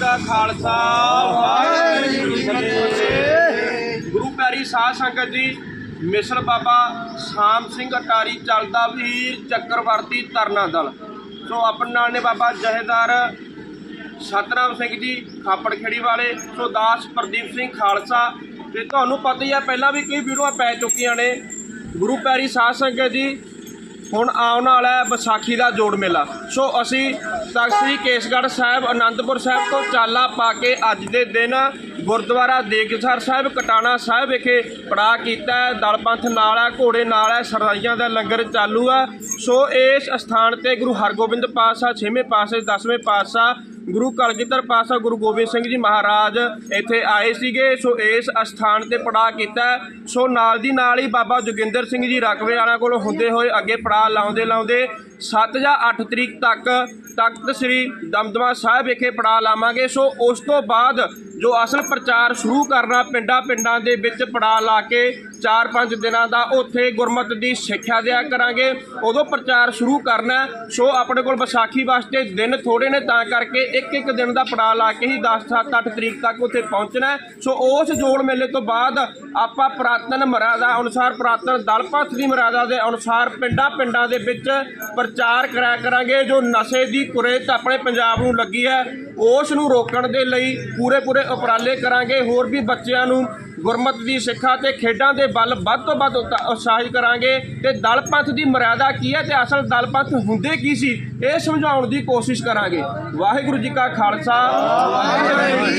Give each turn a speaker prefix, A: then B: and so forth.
A: ਕਾ ਖਾਲਸਾ, ਵਾਹਿਗੁਰੂ ਜੀ ਕੀ ਫਤਿਹ। ਗੁਰੂ ਪਿਆਰੀ ਸਾਧ ਸੰਗਤ ਜੀ ਮਿਸਲ ਬਾਬਾ ਸ਼ਾਮ ਸਿੰਘ ਅਟਾਰੀ ਚੱਲਦਾ ਵੀਰ ਚੱਕਰਵਰਤੀ ਤਰਨਾ ਦਲ। ਸੋ ਆਪਣੇ ਨਾਲ ਨੇ ਬਾਬਾ ਜਹੇਦਾਰ ਸਤਨਾਮ ਸਿੰਘ ਜੀ, ਖਾਪੜ ਖੇੜੀ ਵਾਲੇ, ਸੋ ਦਾਸ ਪ੍ਰਦੀਪ ਸਿੰਘ ਖਾਲਸਾ। ਤੇ ਤੁਹਾਨੂੰ ਪਤਾ ਹੀ ਆ, ਪਹਿਲਾਂ ਵੀ ਕਈ ਵੀਡੀਓਆਂ ਪੈ ਚੁੱਕੀਆਂ ਨੇ। ਗੁਰੂ ਪਿਆਰੀ ਸਾਧ ਸੰਗਤ ਜੀ ਹੁਣ ਆਉਣ ਵਾਲਾ ਹੈ ਵਿਸਾਖੀ ਦਾ ਜੋੜ ਮੇਲਾ। ਸੋ ਅਸੀਂ ਤਖਤ ਸ੍ਰੀ ਕੇਸਗੜ੍ਹ ਸਾਹਿਬ ਆਨੰਦਪੁਰ ਸਾਹਿਬ ਤੋਂ ਚਾਲਾ ਪਾ ਕੇ ਅੱਜ ਦੇ ਦਿਨ ਗੁਰਦੁਆਰਾ ਦੇਗਸਰ ਸਾਹਿਬ, ਕਟਾਣਾ ਸਾਹਿਬ ਵਿਖੇ ਪੜਾ ਕੀਤਾ ਹੈ। ਦਲ ਪੰਥ ਨਾਲ ਹੈ, ਘੋੜੇ ਨਾਲ ਹੈ ਸਰਦਾਈਆਂ ਦਾ ਲੰਗਰ ਚਾਲੂ ਹੈ। ਸੋ ਇਸ ਸਥਾਨ ਤੇ ਗੁਰੂ ਹਰਗੋਬਿੰਦ ਪਾਤਸ਼ਾਹ ਛੇਵੇਂ ਪਾਤਸ਼ਾਹ, ਦਸਵੇਂ ਪਾਤਸ਼ਾਹ ਗੁਰੂ ਕਲਗੀਧਰ ਪਾਤਸ਼ਾਹ ਗੁਰੂ ਗੋਬਿੰਦ ਸਿੰਘ ਜੀ ਮਹਾਰਾਜ ਇੱਥੇ ਆਏ ਸੀਗੇ, ਸੋ ਇਸ ਅਸਥਾਨ ਤੇ ਪੜਾ ਕੀਤਾ। ਸੋ ਨਾਲ ਦੀ ਨਾਲ ਹੀ ਬਾਬਾ ਜੋਗਿੰਦਰ ਸਿੰਘ ਜੀ ਰਕਵੇ ਵਾਲਿਆਂ ਕੋਲ ਹੁੰਦੇ ਹੋਏ ਅੱਗੇ ਪੜਾ ਲਾਉਂਦੇ ਲਾਉਂਦੇ 7 ਜਾਂ 8 ਤਰੀਕ ਤੱਕ, ਤਖਤ ਸ੍ਰੀ ਦਮਦਮਾ ਸਾਹਿਬ ਵਿਖੇ ਪੜਾ ਲਾਵਾਂਗੇ। ਸੋ ਉਸ ਤੋਂ ਬਾਅਦ ਜੋ ਅਸਲ ਪ੍ਰਚਾਰ ਸ਼ੁਰੂ ਕਰਨਾ ਪਿੰਡਾਂ ਪਿੰਡਾਂ ਦੇ ਵਿੱਚ ਪੜਾ ਲਾ ਕੇ 4-5 ਦਿਨਾਂ ਦਾ ਉੱਥੇ ਗੁਰਮਤ ਦੀ ਸਿੱਖਿਆ ਦਿਆ ਕਰਾਂਗੇ। ਉਦੋਂ ਪ੍ਰਚਾਰ ਸ਼ੁਰੂ ਕਰਨਾ ਸੋ ਆਪਣੇ ਕੋਲ ਵਿਸਾਖੀ ਵਾਸਤੇ ਦਿਨ ਥੋੜੇ ਨੇ, ਤਾਂ ਕਰਕੇ ਇੱਕ ਇੱਕ ਦਿਨ ਦਾ ਪੜਾ ਲਾ ਕੇ ਹੀ 10 7 8 ਤਰੀਕ ਤੱਕ ਉੱਥੇ ਪਹੁੰਚਣਾ ਸੋ ਉਸ ਜੋੜ ਮੇਲੇ ਤੋਂ ਬਾਅਦ ਆਪਾਂ ਪ੍ਰਾਤਨ ਮਰਿਆਦਾ ਅਨੁਸਾਰ, ਪ੍ਰਾਤਨ ਦਲਪਥ ਦੀ ਮਰਿਆਦਾ ਦੇ ਅਨੁਸਾਰ ਪਿੰਡਾਂ ਪਿੰਡਾਂ ਦੇ ਵਿੱਚ ਪ੍ਰਚਾਰ ਕਰਾਇਆ ਕਰਾਂਗੇ। ਜੋ ਨਸ਼ੇ ਦੀ ਕੁਰੇਤ ਆਪਣੇ ਪੰਜਾਬ ਨੂੰ ਲੱਗੀ ਹੈ, ਉਸ ਨੂੰ ਰੋਕਣ ਦੇ ਲਈ ਪੂਰੇ ਪੂਰੇ ਉਪਰਾਲੇ ਕਰਾਂਗੇ। ਹੋਰ ਵੀ ਬੱਚਿਆਂ ਨੂੰ ਗੁਰਮਤ ਦੀ ਸਿੱਖਿਆ ਤੇ ਖੇਡਾਂ ਦੇ ਬਲ ਵੱਧ ਤੋਂ ਵੱਧ ਉਤਾ- ਉਤਸ਼ਾਹਿਤ ਕਰਾਂਗੇ ਤੇ ਦਲ ਪੰਥ ਦੀ ਮਰਿਆਦਾ ਕੀ ਹੈ ਤੇ ਅਸਲ ਦਲ ਪੰਥ ਹੁੰਦੇ ਕੀ ਸੀ, ਇਹ ਸਮਝਾਉਣ ਦੀ ਕੋਸ਼ਿਸ਼ ਕਰਾਂਗੇ। ਵਾਹਿਗੁਰੂ ਜੀ ਕਾ ਖਾਲਸਾ। ਵਾਹਿਗੁਰੂ ਜੀ